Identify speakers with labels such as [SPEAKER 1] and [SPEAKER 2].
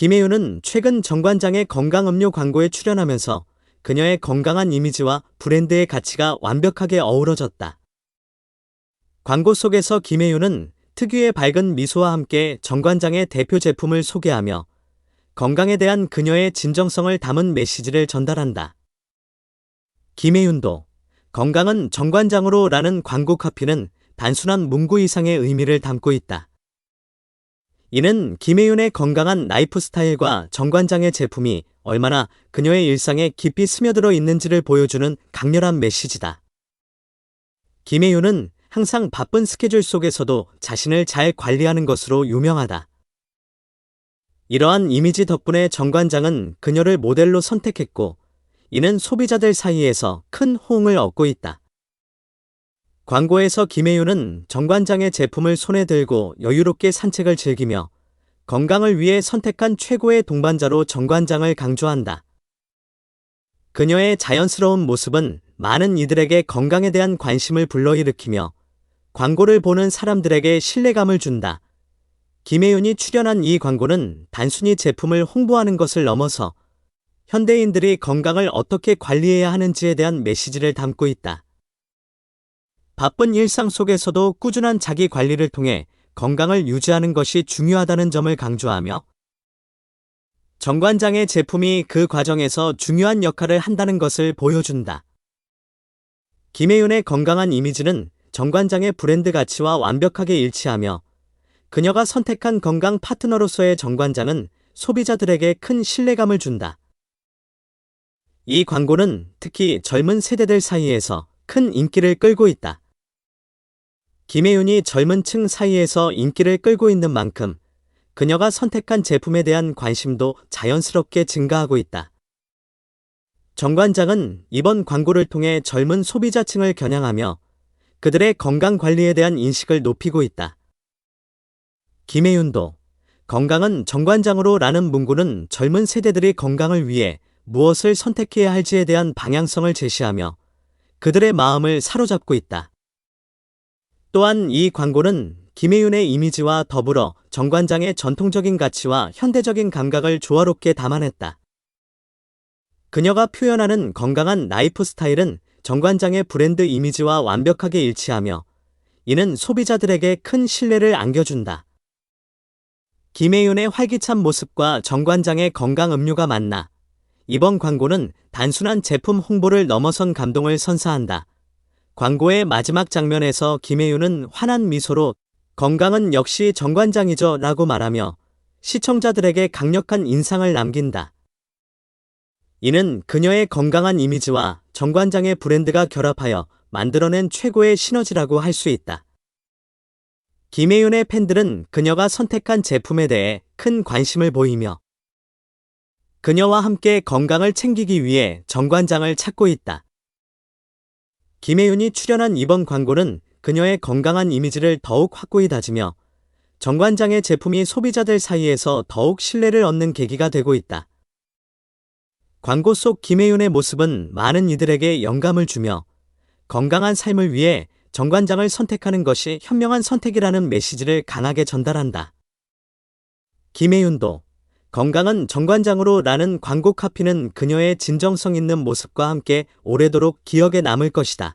[SPEAKER 1] 김혜윤은 최근 정관장의 건강음료 광고에 출연하면서 그녀의 건강한 이미지와 브랜드의 가치가 완벽하게 어우러졌다. 광고 속에서 김혜윤은 특유의 밝은 미소와 함께 정관장의 대표 제품을 소개하며 건강에 대한 그녀의 진정성을 담은 메시지를 전달한다. 김혜윤도 건강은 정관장으로 라는 광고 카피는 단순한 문구 이상의 의미를 담고 있다. 이는 김혜윤의 건강한 라이프 스타일과 정관장의 제품이 얼마나 그녀의 일상에 깊이 스며들어 있는지를 보여주는 강렬한 메시지다. 김혜윤은 항상 바쁜 스케줄 속에서도 자신을 잘 관리하는 것으로 유명하다. 이러한 이미지 덕분에 정관장은 그녀를 모델로 선택했고, 이는 소비자들 사이에서 큰 호응을 얻고 있다. 광고에서 김혜윤은 정관장의 제품을 손에 들고 여유롭게 산책을 즐기며 건강을 위해 선택한 최고의 동반자로 정관장을 강조한다. 그녀의 자연스러운 모습은 많은 이들에게 건강에 대한 관심을 불러일으키며 광고를 보는 사람들에게 신뢰감을 준다. 김혜윤이 출연한 이 광고는 단순히 제품을 홍보하는 것을 넘어서 현대인들이 건강을 어떻게 관리해야 하는지에 대한 메시지를 담고 있다. 바쁜 일상 속에서도 꾸준한 자기 관리를 통해 건강을 유지하는 것이 중요하다는 점을 강조하며 정관장의 제품이 그 과정에서 중요한 역할을 한다는 것을 보여준다. 김혜윤의 건강한 이미지는 정관장의 브랜드 가치와 완벽하게 일치하며 그녀가 선택한 건강 파트너로서의 정관장은 소비자들에게 큰 신뢰감을 준다. 이 광고는 특히 젊은 세대들 사이에서 큰 인기를 끌고 있다. 김혜윤이 젊은 층 사이에서 인기를 끌고 있는 만큼 그녀가 선택한 제품에 대한 관심도 자연스럽게 증가하고 있다. 정 관장은 이번 광고를 통해 젊은 소비자층을 겨냥하며 그들의 건강 관리에 대한 인식을 높이고 있다. 김혜윤도 건강은 정관장으로 라는 문구는 젊은 세대들이 건강을 위해 무엇을 선택해야 할지에 대한 방향성을 제시하며 그들의 마음을 사로잡고 있다. 또한 이 광고는 김혜윤의 이미지와 더불어 정관장의 전통적인 가치와 현대적인 감각을 조화롭게 담아냈다. 그녀가 표현하는 건강한 라이프 스타일은 정관장의 브랜드 이미지와 완벽하게 일치하며 이는 소비자들에게 큰 신뢰를 안겨준다. 김혜윤의 활기찬 모습과 정관장의 건강 음료가 만나 이번 광고는 단순한 제품 홍보를 넘어선 감동을 선사한다. 광고의 마지막 장면에서 김혜윤은 환한 미소로 건강은 역시 정관장이죠 라고 말하며 시청자들에게 강력한 인상을 남긴다. 이는 그녀의 건강한 이미지와 정관장의 브랜드가 결합하여 만들어낸 최고의 시너지라고 할 수 있다. 김혜윤의 팬들은 그녀가 선택한 제품에 대해 큰 관심을 보이며 그녀와 함께 건강을 챙기기 위해 정관장을 찾고 있다. 김혜윤이 출연한 이번 광고는 그녀의 건강한 이미지를 더욱 확고히 다지며 정관장의 제품이 소비자들 사이에서 더욱 신뢰를 얻는 계기가 되고 있다. 광고 속 김혜윤의 모습은 많은 이들에게 영감을 주며 건강한 삶을 위해 정관장을 선택하는 것이 현명한 선택이라는 메시지를 강하게 전달한다. 김혜윤도 건강은 정관장으로 라는 광고 카피는 그녀의 진정성 있는 모습과 함께 오래도록 기억에 남을 것이다.